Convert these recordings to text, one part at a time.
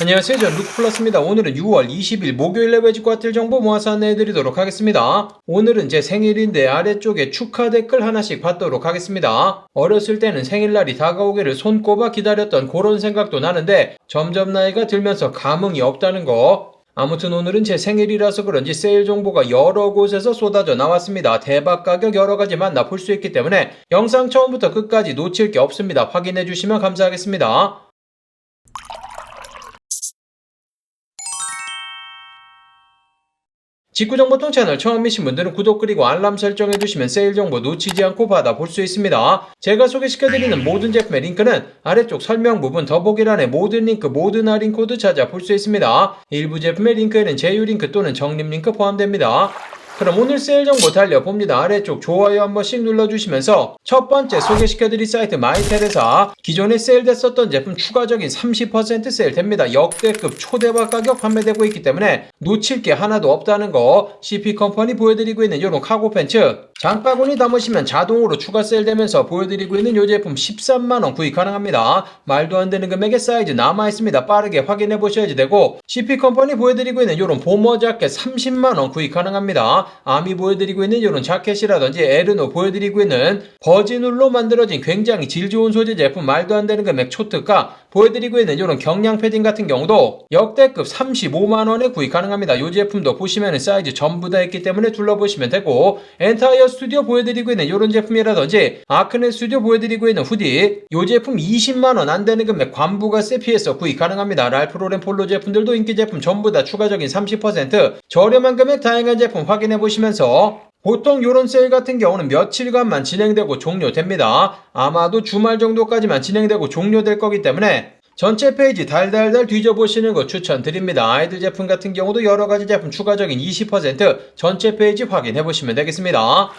안녕하세요. 저는 루크플러스입니다. 오늘은 6월 20일 목요일에 외직과틀 정보 모아서 안내해드리도록 하겠습니다. 오늘은 제 생일인데 아래쪽에 축하 댓글 하나씩 받도록 하겠습니다. 어렸을 때는 생일날이 다가오기를 손꼽아 기다렸던 그런 생각도 나는데 점점 나이가 들면서 감흥이 없다는 거. 아무튼 오늘은 제 생일이라서 그런지 세일 정보가 여러 곳에서 쏟아져 나왔습니다. 대박 가격 여러 가지 만나볼 수 있기 때문에 영상 처음부터 끝까지 놓칠 게 없습니다. 확인해 주시면 감사하겠습니다. 직구정보통 채널 처음이신 분들은 구독 그리고 알람 설정해두시면 세일 정보 놓치지 않고 받아볼 수 있습니다. 제가 소개시켜드리는 모든 제품의 링크는 아래쪽 설명 부분 더보기란에 모든 링크 모든 할인 코드 찾아볼 수 있습니다. 일부 제품의 링크에는 제휴 링크 또는 적립 링크 포함됩니다. 그럼 오늘 세일 정보 달려봅니다. 아래쪽 좋아요 한 번씩 눌러주시면서 첫 번째 소개시켜드릴 사이트 마이텔에서 기존에 세일됐었던 제품 추가적인 30% 세일 됩니다. 역대급 초대박 가격 판매되고 있기 때문에 놓칠 게 하나도 없다는 거 CP 컴퍼니 보여드리고 있는 이런 카고 팬츠 장바구니 담으시면 자동으로 추가 세일되면서 보여드리고 있는 이 제품 13만원 구입 가능합니다. 말도 안 되는 금액의 사이즈 남아있습니다. 빠르게 확인해 보셔야지 되고 CP 컴퍼니 보여드리고 있는 이런 보머 자켓 30만원 구입 가능합니다. 아미 보여드리고 있는 이런 자켓이라든지 에르노 보여드리고 있는 버진울로 만들어진 굉장히 질 좋은 소재 제품 말도 안 되는 금액 초특가 보여드리고 있는 이런 경량 패딩 같은 경우도 역대급 35만원에 구입 가능합니다. 이 제품도 보시면 사이즈 전부 다 있기 때문에 둘러보시면 되고 엔타이어 스튜디오 보여드리고 있는 이런 제품이라든지 아크네 스튜디오 보여드리고 있는 후디 이 제품 20만원 안 되는 금액 관부가 세피에서 구입 가능합니다. 랄프로렌 폴로 제품들도 인기 제품 전부 다 추가적인 30% 저렴한 금액 다양한 제품 확인해 보시면서 보통 요런 세일 같은 경우는 며칠간만 진행되고 종료됩니다. 아마도 주말 정도까지만 진행되고 종료될 거기 때문에 전체 페이지 달달달 뒤져보시는 거 추천드립니다. 아이들 제품 같은 경우도 여러 가지 제품 추가적인 20% 전체 페이지 확인해 보시면 되겠습니다.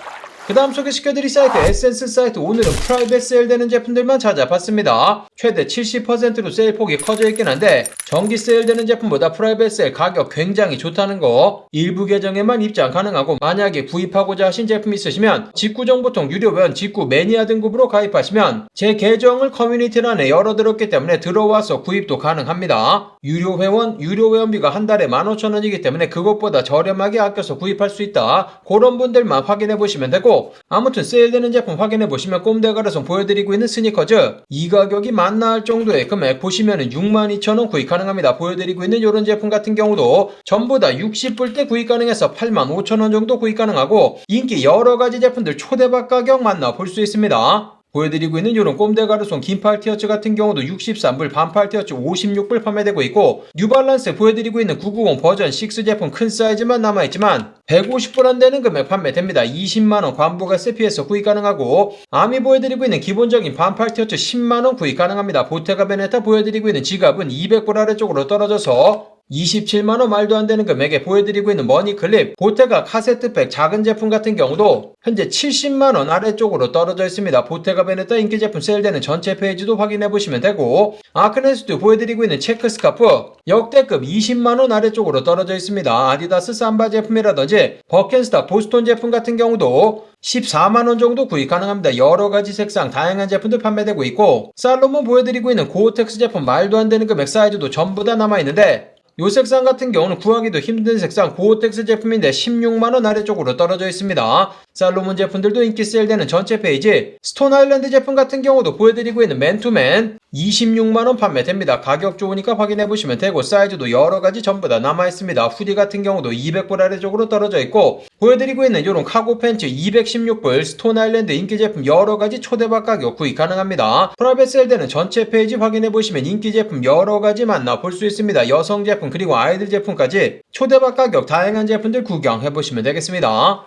그 다음 소개시켜드릴 사이트 에센스 사이트 오늘은 프라이빗 세일 되는 제품들만 찾아봤습니다. 최대 70%로 세일 폭이 커져 있긴 한데 정기 세일 되는 제품보다 프라이빗 세일 가격 굉장히 좋다는 거 일부 계정에만 입장 가능하고 만약에 구입하고자 하신 제품 있으시면 직구정 보통 유료회원 직구 매니아 등급으로 가입하시면 제 계정을 커뮤니티란에 열어들었기 때문에 들어와서 구입도 가능합니다. 유료 회원 유료 회원비가 한 달에 15,000원이기 때문에 그것보다 저렴하게 아껴서 구입할 수 있다. 그런 분들만 확인해 보시면 되고 아무튼 세일되는 제품 확인해 보시면 꼼데가르송 보여드리고 있는 스니커즈 이 가격이 맞나 할 정도의 금액 보시면 은 62,000원 구입 가능합니다. 보여드리고 있는 이런 제품 같은 경우도 전부 다 60불 때 구입 가능해서 85,000원 정도 구입 가능하고 인기 여러 가지 제품들 초대박 가격 만나 볼 수 있습니다. 보여드리고 있는 이런 꼼데 가르송 긴팔 티어츠 같은 경우도 63불, 반팔 티어츠 56불 판매되고 있고 뉴발란스 보여드리고 있는 990 버전 6 제품 큰 사이즈만 남아있지만 150불 안 되는 금액 판매됩니다. 20만원 관부가 세피에서 구입 가능하고 아미 보여드리고 있는 기본적인 반팔 티어츠 10만원 구입 가능합니다. 보테가 베네타 보여드리고 있는 지갑은 200불 아래쪽으로 떨어져서 27만원 말도 안 되는 금액에 보여드리고 있는 머니클립, 보테가 카세트백 작은 제품 같은 경우도 현재 70만원 아래쪽으로 떨어져 있습니다. 보테가 베네타 인기 제품 세일되는 전체 페이지도 확인해 보시면 되고 아크네스도 보여드리고 있는 체크 스카프 역대급 20만원 아래쪽으로 떨어져 있습니다. 아디다스 삼바 제품이라든지 버켄스타 보스톤 제품 같은 경우도 14만원 정도 구입 가능합니다. 여러 가지 색상 다양한 제품들 판매되고 있고 살로몬 보여드리고 있는 고어텍스 제품 말도 안 되는 금액 사이즈도 전부 다 남아있는데 요 색상 같은 경우는 구하기도 힘든 색상 고어텍스 제품인데 16만원 아래쪽으로 떨어져 있습니다. 살로몬 제품들도 인기 세일되는 전체 페이지 스톤 아일랜드 제품 같은 경우도 보여드리고 있는 맨투맨 26만원 판매됩니다. 가격 좋으니까 확인해보시면 되고 사이즈도 여러가지 전부 다 남아있습니다. 후디 같은 경우도 200불 아래쪽으로 떨어져 있고 보여드리고 있는 이런 카고 팬츠 216불 스톤 아일랜드 인기 제품 여러가지 초대박 가격 구입 가능합니다. 프라이빗 세일되는 전체 페이지 확인해보시면 인기 제품 여러가지 만나 볼 수 있습니다. 여성 제품 그리고 아이들 제품까지 초대박 가격 다양한 제품들 구경해보시면 되겠습니다.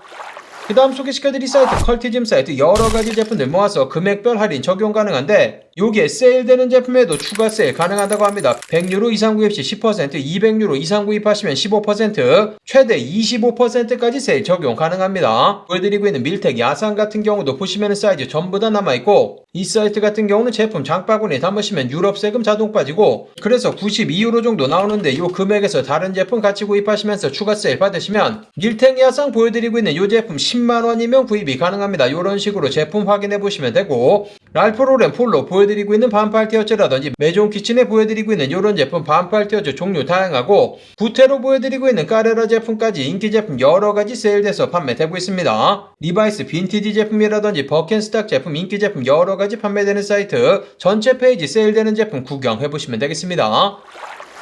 그 다음 소개시켜드릴 사이트 컬티즘 사이트 여러가지 제품들 모아서 금액별 할인 적용 가능한데 요게 세일되는 제품에도 추가 세일 가능하다고 합니다. 100유로 이상 구입 시 10%, 200유로 이상 구입하시면 15%, 최대 25%까지 세일 적용 가능합니다. 보여드리고 있는 밀텍 야상 같은 경우도 보시면 사이즈 전부 다 남아있고 이 사이트 같은 경우는 제품 장바구니에 담으시면 유럽 세금 자동 빠지고 그래서 92유로 정도 나오는데 요 금액에서 다른 제품 같이 구입하시면서 추가 세일 받으시면 밀텍 야상 보여드리고 있는 요 제품 10만 원이면 구입이 가능합니다. 요런 식으로 제품 확인해 보시면 되고 랄프 로렌 폴로 보여드리고 있는 반팔 티셔츠라든지 메종 키친에 보여드리고 있는 이런 제품 반팔 티셔츠 종류 다양하고 구테로 보여드리고 있는 까레라 제품까지 인기 제품 여러 가지 세일돼서 판매되고 있습니다. 리바이스 빈티지 제품이라든지 버켄스탁 제품 인기 제품 여러 가지 판매되는 사이트 전체 페이지 세일되는 제품 구경해 보시면 되겠습니다.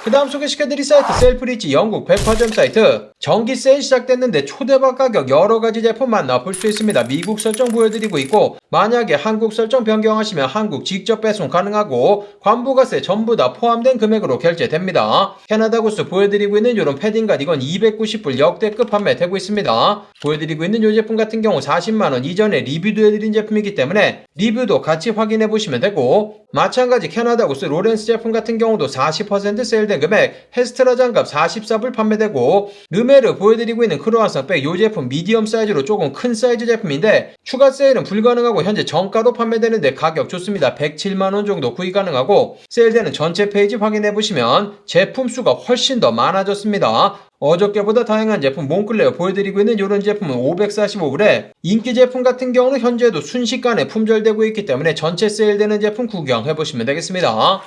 그 다음 소개시켜드릴 사이트 셀프리치 영국 백화점 사이트 정기 세일 시작됐는데 초대박 가격 여러가지 제품 만나볼 수 있습니다. 미국 설정 보여드리고 있고 만약에 한국 설정 변경하시면 한국 직접 배송 가능하고 관부가세 전부 다 포함된 금액으로 결제됩니다. 캐나다 구스 보여드리고 있는 이런 패딩갓 이건 290불 역대급 판매되고 있습니다. 보여드리고 있는 이 제품 같은 경우 40만원 이전에 리뷰도 해드린 제품이기 때문에 리뷰도 같이 확인해 보시면 되고 마찬가지 캐나다 구스 로렌스 제품 같은 경우도 40% 세일된 금액 헤스트라 장갑 44불 판매되고 르메르 보여드리고 있는 크로아상 백이 제품 미디엄 사이즈로 조금 큰 사이즈 제품인데 추가 세일은 불가능하고 현재 정가로 판매되는데 가격 좋습니다. 107만원 정도 구입 가능하고 세일되는 전체 페이지 확인해 보시면 제품 수가 훨씬 더 많아졌습니다. 어저께보다 다양한 제품 몽클레어 보여드리고 있는 이런 제품은 545불에 인기 제품 같은 경우는 현재도 순식간에 품절되고 있기 때문에 전체 세일되는 제품 구경해보시면 되겠습니다.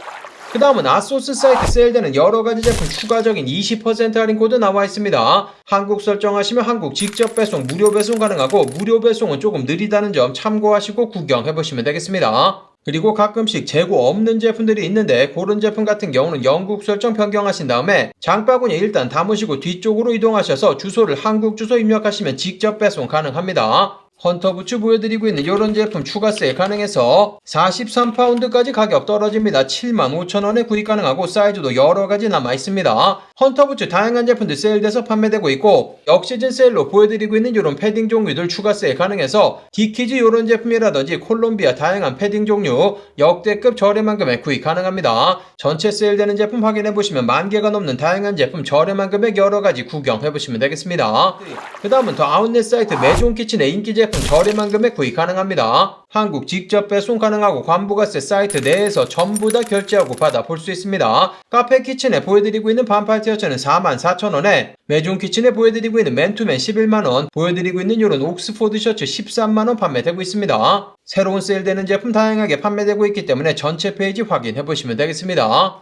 그 다음은 아소스 사이트 세일되는 여러가지 제품 추가적인 20% 할인 코드 나와 있습니다. 한국 설정하시면 한국 직접 배송 무료 배송 가능하고 무료 배송은 조금 느리다는 점 참고하시고 구경해보시면 되겠습니다. 그리고 가끔씩 재고 없는 제품들이 있는데 그런 제품 같은 경우는 영국 설정 변경하신 다음에 장바구니 일단 담으시고 뒤쪽으로 이동하셔서 주소를 한국 주소 입력하시면 직접 배송 가능합니다. 헌터부츠 보여드리고 있는 이런 제품 추가 세일 가능해서 43파운드까지 가격 떨어집니다. 75,000원에 구입 가능하고 사이즈도 여러가지 남아있습니다. 헌터부츠 다양한 제품들 세일돼서 판매되고 있고 역시즌 세일로 보여드리고 있는 이런 패딩 종류들 추가 세일 가능해서 디키즈 이런 제품이라든지 콜롬비아 다양한 패딩 종류 역대급 저렴한 금액 구입 가능합니다. 전체 세일되는 제품 확인해보시면 만 개가 넘는 다양한 제품 저렴한 금액 여러가지 구경해보시면 되겠습니다. 그 다음은 더 아웃렛 사이트 메종 키친의 인기 제품 저렴한 금액 구입 가능합니다. 한국 직접 배송 가능하고 관부가세 사이트 내에서 전부 다 결제하고 받아 볼 수 있습니다. 카페 키친에 보여드리고 있는 반팔 티셔츠는 44,000원에 메종 키친에 보여드리고 있는 맨투맨 11만원 보여드리고 있는 이런 옥스포드 셔츠 13만원 판매되고 있습니다. 새로운 세일되는 제품 다양하게 판매되고 있기 때문에 전체 페이지 확인해 보시면 되겠습니다.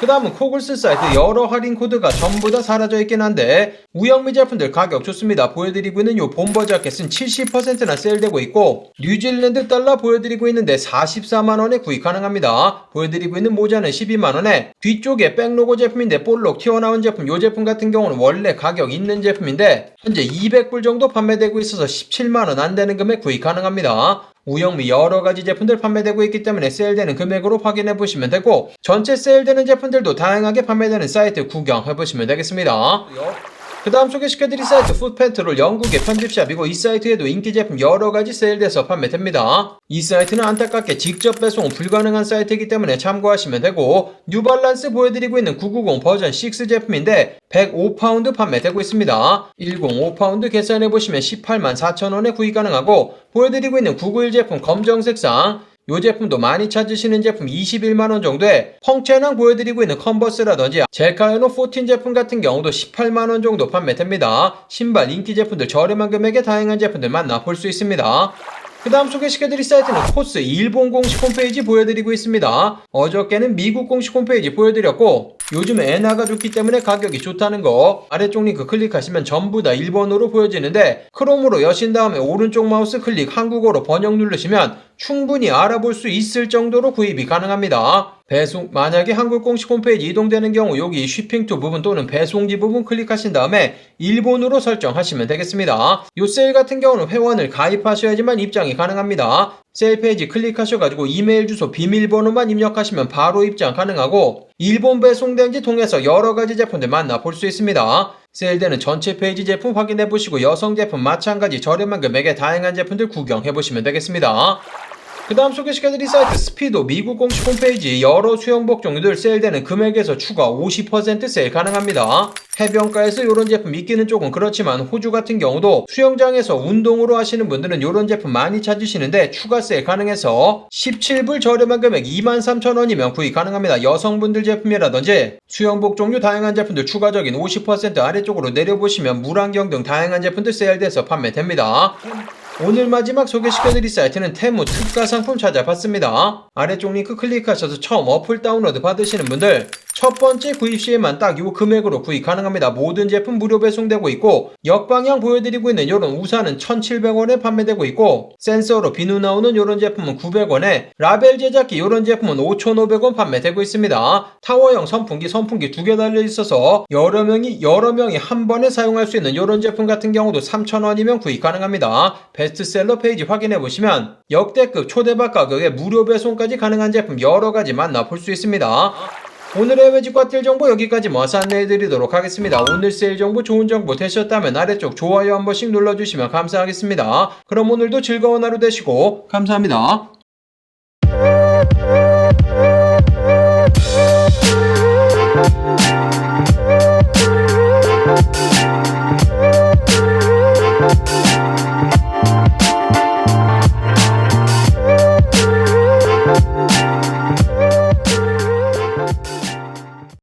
그 다음은 코글스 사이트 여러 할인 코드가 전부 다 사라져 있긴 한데 우영미 제품들 가격 좋습니다. 보여드리고 있는 요 본버 자켓은 70%나 세일되고 있고 뉴질랜드 달러 보여드리고 있는데 44만원에 구입 가능합니다. 보여드리고 있는 모자는 12만원에 뒤쪽에 백로고 제품인데 볼록 튀어나온 제품 요 제품 같은 경우는 원래 가격 있는 제품인데 현재 200불 정도 판매되고 있어서 17만원 안 되는 금액 구입 가능합니다. 우영미 여러 가지 제품들 판매되고 있기 때문에 세일되는 금액으로 확인해 보시면 되고 전체 세일되는 제품들도 다양하게 판매되는 사이트 구경해 보시면 되겠습니다. 그 다음 소개시켜드릴 사이트 풋팬트롤 영국의 편집샵이고 이 사이트에도 인기 제품 여러가지 세일돼서 판매됩니다. 이 사이트는 안타깝게 직접 배송은 불가능한 사이트이기 때문에 참고하시면 되고 뉴발란스 보여드리고 있는 990 버전 6 제품인데 105파운드 판매되고 있습니다. 105파운드 계산해보시면 18만 4천원에 구입 가능하고 보여드리고 있는 991 제품 검정색상 이 제품도 많이 찾으시는 제품 21만원 정도에 펑체낭 보여드리고 있는 컨버스라든지 젤카이노 14 제품 같은 경우도 18만원 정도 판매됩니다. 신발 인기 제품들 저렴한 금액의 다양한 제품들 만나볼 수 있습니다. 그 다음 소개시켜드릴 사이트는 코스 일본 공식 홈페이지 보여드리고 있습니다. 어저께는 미국 공식 홈페이지 보여드렸고 요즘 엔화가 좋기 때문에 가격이 좋다는 거 아래쪽 링크 클릭하시면 전부 다 일본어로 보여지는데 크롬으로 여신 다음에 오른쪽 마우스 클릭 한국어로 번역 누르시면 충분히 알아볼 수 있을 정도로 구입이 가능합니다. 배송 만약에 한국 공식 홈페이지 이동되는 경우 여기 쉬핑 투 부분 또는 배송지 부분 클릭하신 다음에 일본으로 설정하시면 되겠습니다. 요 세일 같은 경우는 회원을 가입하셔야지만 입장이 가능합니다. 세일 페이지 클릭하셔가지고 이메일 주소 비밀번호만 입력하시면 바로 입장 가능하고 일본 배송된지 통해서 여러가지 제품들 만나볼 수 있습니다. 세일되는 전체 페이지 제품 확인해보시고 여성 제품 마찬가지 저렴한 금액의 다양한 제품들 구경해보시면 되겠습니다. 그 다음 소개시켜드릴 사이트 스피도 미국 공식 홈페이지 여러 수영복 종류들 세일되는 금액에서 추가 50% 세일 가능합니다. 해변가에서 이런 제품 있기는 조금 그렇지만 호주 같은 경우도 수영장에서 운동으로 하시는 분들은 이런 제품 많이 찾으시는데 추가 세일 가능해서 17불 저렴한 금액 23,000원이면 구입 가능합니다. 여성분들 제품이라든지 수영복 종류 다양한 제품들 추가적인 50% 아래쪽으로 내려보시면 물안경 등 다양한 제품들 세일돼서 판매됩니다. 오늘 마지막 소개시켜드릴 사이트는 테무 특가 상품 찾아봤습니다. 아래쪽 링크 클릭하셔서 처음 어플 다운로드 받으시는 분들 첫 번째 구입 시에만 딱요 금액으로 구입 가능합니다. 모든 제품 무료 배송되고 있고 역방향 보여드리고 있는 요런 우산은 1,700원에 판매되고 있고 센서로 비누 나오는 요런 제품은 900원에 라벨 제작기 요런 제품은 5,500원 판매되고 있습니다. 타워형 선풍기 선풍기 두 개 달려 있어서 여러 명이 여러 명이 한 번에 사용할 수 있는 요런 제품 같은 경우도 3,000원이면 구입 가능합니다. 베스트셀러 페이지 확인해 보시면 역대급 초대박 가격에 무료 배송까지 가능한 제품 여러 가지 만나볼 수 있습니다. 오늘의 외집과 뛸 정보 여기까지 모아서 안내해드리도록 하겠습니다. 오늘 세일 정보 좋은 정보 되셨다면 아래쪽 좋아요 한 번씩 눌러주시면 감사하겠습니다. 그럼 오늘도 즐거운 하루 되시고 감사합니다.